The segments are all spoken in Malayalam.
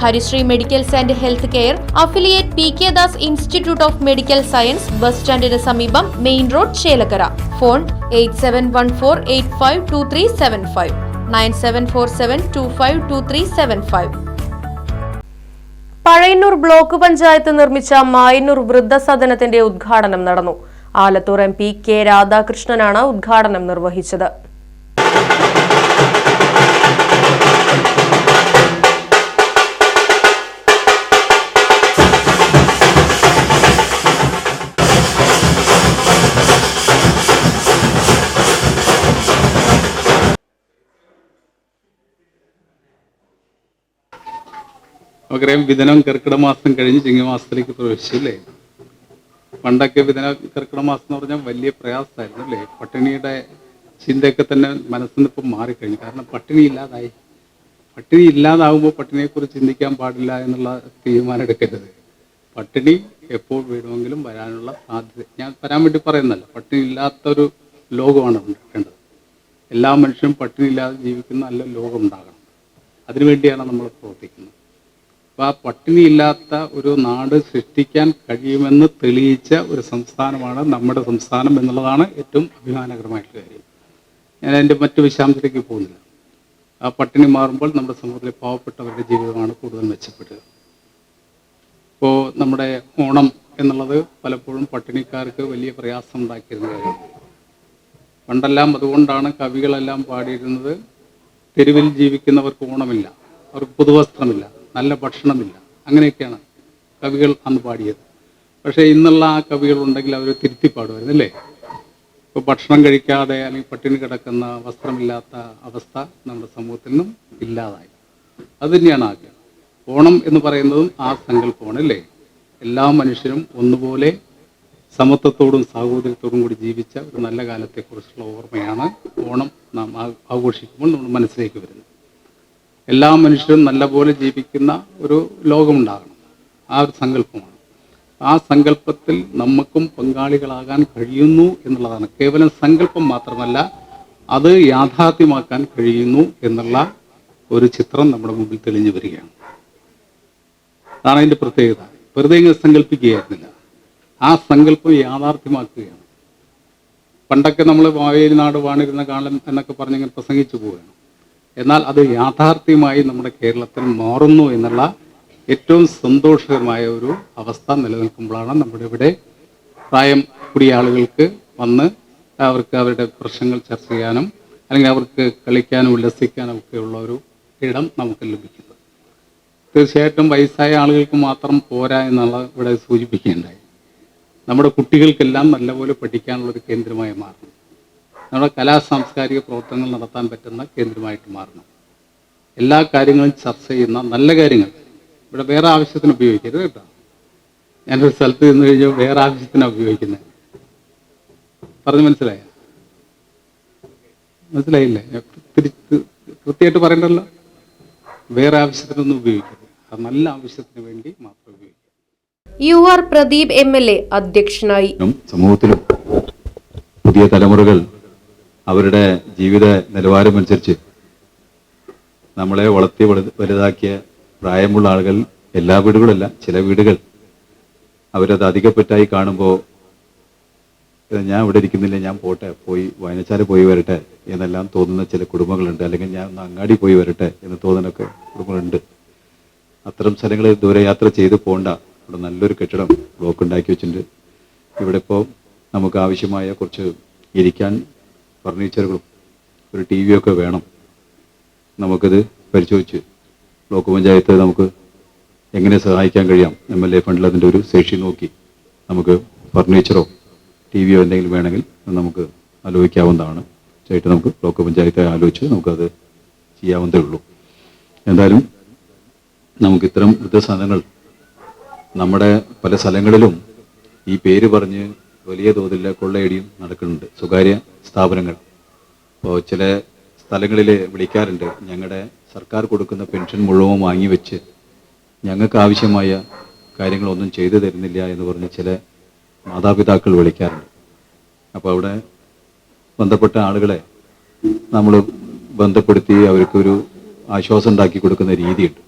Harisree medicals and health care affiliate P K Das institute of medical science bus സ്റ്റാൻഡിന് സമീപം main road Chelakkara. Phone eight seven one four eight five two three seven five. Nine seven four seven two five two three seven five. Pazhayannur block panchayat നിർമ്മിച്ച മായന്നൂർ വൃദ്ധസദനത്തിന്റെ ഉദ്ഘാടനം നടന്നു. ആലത്തൂർ എം പി കെ രാധാകൃഷ്ണനാണ് ഉദ്ഘാടനം നിർവഹിച്ചത്. നമുക്കറിയാം വിതനം കർക്കിടക മാസം കഴിഞ്ഞ് ചിങ്ങമാസത്തിലേക്ക് പ്രവേശിച്ചു അല്ലേ? പണ്ടൊക്കെ വിതന കർക്കിടക മാസം എന്ന് പറഞ്ഞാൽ വലിയ പ്രയാസമായിരുന്നു അല്ലേ? പട്ടിണിയുടെ ചിന്തയൊക്കെ തന്നെ മനസ്സിൽ നിന്ന് ഇപ്പം മാറിക്കഴിഞ്ഞു. കാരണം പട്ടിണി ഇല്ലാതായി. പട്ടിണി ഇല്ലാതാവുമ്പോൾ പട്ടിണിയെക്കുറിച്ച് ചിന്തിക്കാൻ പാടില്ല എന്നുള്ള തീരുമാനം എടുക്കരുത്. പട്ടിണി എപ്പോൾ വേണമെങ്കിലും വരാനുള്ള സാധ്യത. ഞാൻ വരാൻ വേണ്ടി പറയുന്നല്ല പട്ടിണി ഇല്ലാത്തൊരു ലോകമാണ് ഉണ്ടാക്കേണ്ടത് എല്ലാ മനുഷ്യരും പട്ടിണി ഇല്ലാതെ ജീവിക്കുന്ന നല്ല ലോകം ഉണ്ടാകണം. അതിനുവേണ്ടിയാണ് നമ്മൾ പ്രവർത്തിക്കുന്നത്. അപ്പോൾ ആ പട്ടിണിയില്ലാത്ത ഒരു നാട് സൃഷ്ടിക്കാൻ കഴിയുമെന്ന് തെളിയിച്ച ഒരു സംസ്ഥാനമാണ് നമ്മുടെ സംസ്ഥാനം എന്നുള്ളതാണ് ഏറ്റവും അഭിമാനകരമായിട്ടുള്ള കാര്യം. ഞാൻ അതിന്റെ മറ്റു വിശാംശത്തിലേക്ക് പോകുന്നില്ല. ആ പട്ടിണി മാറുമ്പോൾ നമ്മുടെ സമൂഹത്തിലെ പാവപ്പെട്ടവരുടെ ജീവിതമാണ് കൂടുതൽ മെച്ചപ്പെടുക. ഇപ്പോൾ നമ്മുടെ ഓണം എന്നുള്ളത് പലപ്പോഴും പട്ടിണിക്കാർക്ക് വലിയ പ്രയാസം ഉണ്ടാക്കിയിരുന്ന കാര്യമാണ്. പണ്ടെല്ലാം അതുകൊണ്ടാണ് കവികളെല്ലാം പാടിയിരുന്നത്. തെരുവിൽ ജീവിക്കുന്നവർക്ക് ഓണമില്ല. അവർക്ക് പുതുവസ്ത്രമില്ല. നല്ല ഭക്ഷണമില്ല. അങ്ങനെയൊക്കെയാണ് കവികൾ അന്ന് പാടിയത്. പക്ഷേ ഇന്നുള്ള ആ കവികൾ ഉണ്ടെങ്കിൽ അവർ തിരുത്തി പാടുമായിരുന്നു അല്ലേ? ഇപ്പോൾ ഭക്ഷണം കഴിക്കാതെ അല്ലെങ്കിൽ പട്ടിണി കിടക്കുന്ന വസ്ത്രമില്ലാത്ത അവസ്ഥ നമ്മുടെ സമൂഹത്തിൽ നിന്നും ഇല്ലാതായി. അത് തന്നെയാണ് ആഗ്രഹം ഓണം എന്ന് പറയുന്നതും ആ സങ്കല്പമാണ് അല്ലേ? എല്ലാ മനുഷ്യരും ഒന്നുപോലെ സമത്വത്തോടും സാഹോദര്യത്തോടും കൂടി ജീവിച്ച ഒരു നല്ല കാലത്തെക്കുറിച്ചുള്ള ഓർമ്മയാണ് ഓണം നാം ആഘോഷിക്കുമ്പോൾ നമ്മൾ മനസ്സിലേക്ക് വരുന്നത്. എല്ലാ മനുഷ്യരും നല്ലപോലെ ജീവിക്കുന്ന ഒരു ലോകമുണ്ടാകണം. ആ ഒരു സങ്കല്പമാണ്. ആ സങ്കല്പത്തിൽ നമുക്കും പങ്കാളികളാകാൻ കഴിയുന്നു എന്നുള്ളതാണ്. കേവലം സങ്കല്പം മാത്രമല്ല അത് യാഥാർത്ഥ്യമാക്കാൻ കഴിയുന്നു എന്നുള്ള ഒരു ചിത്രം നമ്മുടെ മുമ്പിൽ തെളിഞ്ഞു വരികയാണ്. അതാണ് അതിന്റെ പ്രത്യേകത. വെറുതെ ഇങ്ങനെ സങ്കല്പിക്കുകയായിരുന്നില്ല. ആ സങ്കല്പം യാഥാർത്ഥ്യമാക്കുകയാണ്. പണ്ടൊക്കെ നമ്മൾ വാവേലി നാട് വാണിരുന്ന കാലം എന്നൊക്കെ പറഞ്ഞിങ്ങനെ പ്രസംഗിച്ചു പോവുകയാണ്. എന്നാൽ അത് യാഥാർത്ഥ്യമായി നമ്മുടെ കേരളത്തിൽ മാറുന്നു എന്നുള്ള ഏറ്റവും സന്തോഷകരമായ ഒരു അവസ്ഥ നിലനിൽക്കുമ്പോഴാണ് നമ്മുടെ ഇവിടെ പ്രായം കൂടിയ ആളുകൾക്ക് വന്ന് അവർക്ക് അവരുടെ പ്രശ്നങ്ങൾ ചർച്ച ചെയ്യാനും അല്ലെങ്കിൽ അവർക്ക് കളിക്കാനും ഉല്ലസിക്കാനും ഒക്കെ ഉള്ള ഒരു ഇടം നമുക്ക് ലഭിക്കുന്നത്. തീർച്ചയായിട്ടും വയസ്സായ ആളുകൾക്ക് മാത്രം പോരാ എന്നുള്ള ഇവിടെ സൂചിപ്പിക്കേണ്ടായി നമ്മുടെ കുട്ടികൾക്കെല്ലാം നല്ലപോലെ പഠിക്കാനുള്ള ഒരു കേന്ദ്രമായി മാറണം നമ്മുടെ കലാ സാംസ്കാരിക പ്രവർത്തനങ്ങൾ നടത്താൻ പറ്റുന്ന കേന്ദ്രമായിട്ട് മാറണം. എല്ലാ കാര്യങ്ങളും ചർച്ച ചെയ്യുന്ന നല്ല കാര്യങ്ങൾ. ഇവിടെ വേറെ ആവശ്യത്തിന് ഉപയോഗിക്കരുത് കേട്ടോ. ഞാനൊരു സ്ഥലത്ത് നിന്ന് കഴിഞ്ഞാൽ വേറെ ആവശ്യത്തിനാണ് ഉപയോഗിക്കുന്നത് പറഞ്ഞു മനസ്സിലായ? മനസ്സിലായില്ലേ? ഞാൻ തിരിച്ച് കൃത്യമായിട്ട് പറയണ്ടല്ലോ? വേറെ ആവശ്യത്തിനൊന്നും ഉപയോഗിക്കരുത്. അത് നല്ല ആവശ്യത്തിന് വേണ്ടി മാത്രം ഉപയോഗിക്കുക. U R Pradeep M L A അധ്യക്ഷനായി ും സമൂഹത്തിലും പുതിയ തലമുറകൾ അവരുടെ ജീവിത നിലവാരമനുസരിച്ച് നമ്മളെ വളർത്തി വലു- വലുതാക്കിയ പ്രായമുള്ള ആളുകൾ എല്ലാ വീടുകളല്ല ചില വീടുകൾ. അവരത് അധികപ്പറ്റായി കാണുമ്പോൾ ഞാൻ ഇവിടെ ഇരിക്കുന്നില്ല ഞാൻ പോട്ടെ പോയി വായനശാല പോയി വരട്ടെ എന്നെല്ലാം തോന്നുന്ന ചില കുടുംബങ്ങളുണ്ട്. അല്ലെങ്കിൽ ഞാൻ ഒന്ന് അങ്ങാടി പോയി വരട്ടെ എന്ന് തോന്നുന്നൊക്കെ കുടുംബങ്ങളുണ്ട്. അത്തരം സ്ഥലങ്ങളിൽ ദൂരയാത്ര ചെയ്ത് പോണ്ട. ഇവിടെ നല്ലൊരു കെട്ടിടം ബ്ലോക്ക് ഉണ്ടാക്കി വെച്ചിട്ടുണ്ട്. ഇവിടെ ഇപ്പോൾ നമുക്ക് ആവശ്യമായ കുറച്ച് ഇരിക്കാൻ ഫർണിച്ചറുകളും ഒരു ടി വിയൊക്കെ വേണം. നമുക്കത് പരിശോധിച്ച് ബ്ലോക്ക് പഞ്ചായത്ത് നമുക്ക് എങ്ങനെ സഹായിക്കാൻ കഴിയാം. എം എൽ എ ഫണ്ടിൽ അതിന്റെ ഒരു ശേഷി നോക്കി നമുക്ക് ഫർണിച്ചറോ ടി വിയോ എന്തെങ്കിലും വേണമെങ്കിൽ നമുക്ക് ആലോചിക്കാവുന്നതാണ്. ചേട്ട് നമുക്ക് ബ്ലോക്ക് പഞ്ചായത്തെ ആലോചിച്ച് നമുക്കത് ചെയ്യാവുന്നതേ ഉള്ളൂ. എന്തായാലും നമുക്ക് ഇത്തരം വൃദ്ധസാധനങ്ങൾ നമ്മുടെ പല സ്ഥലങ്ങളിലും ഈ പേര് പറഞ്ഞ് വലിയ തോതിൽ കൊള്ളയടിയും നടക്കുന്നുണ്ട്. സ്വകാര്യ സ്ഥാപനങ്ങൾ. ഇപ്പോൾ ചില സ്ഥലങ്ങളിൽ വിളിക്കാറുണ്ട്. ഞങ്ങളുടെ സർക്കാർ കൊടുക്കുന്ന പെൻഷൻ മുഴുവൻ വാങ്ങിവെച്ച് ഞങ്ങൾക്ക് ആവശ്യമായ കാര്യങ്ങളൊന്നും ചെയ്തു തരുന്നില്ല എന്ന് പറഞ്ഞ് ചില മാതാപിതാക്കൾ വിളിക്കാറുണ്ട്. അപ്പോൾ അവിടെ ബന്ധപ്പെട്ട ആളുകളെ നമ്മൾ ബന്ധപ്പെടുത്തി അവർക്കൊരു ആശ്വാസം ഉണ്ടാക്കി കൊടുക്കുന്ന രീതിയുണ്ട്.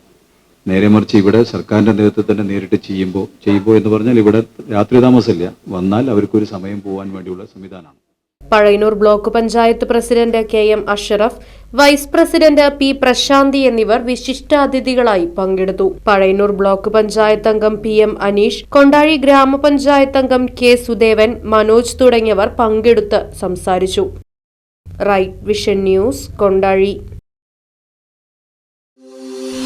നേരെ മറിച്ച് ഇവിടെ സർക്കാരിന്റെ നേതൃത്വത്തിൽ തന്നെ നേരിട്ട് ചെയ്യുമ്പോൾ ചെയ്യുമ്പോൾ എന്ന് പറഞ്ഞാൽ ഇവിടെ രാത്രി താമസമില്ല. വന്നാൽ അവർക്കൊരു സമയം പോകാൻ വേണ്ടിയുള്ള സംവിധാനമാണ്. Pazhayannur block panchayat president K M Ashraf vice president P Prasanthi എന്നിവർ വിശിഷ്ടാതിഥികളായി പങ്കെടുത്തു. പഴയനൂർ ബ്ലോക്ക് പഞ്ചായത്ത് അംഗം പി എം അനീഷ് കൊണ്ടാഴി ഗ്രാമപഞ്ചായത്ത് അംഗം കെ സുദേവൻ മനോജ് തുടങ്ങിയവർ പങ്കെടുത്ത് സംസാരിച്ചു. Right vision news Kondazhy.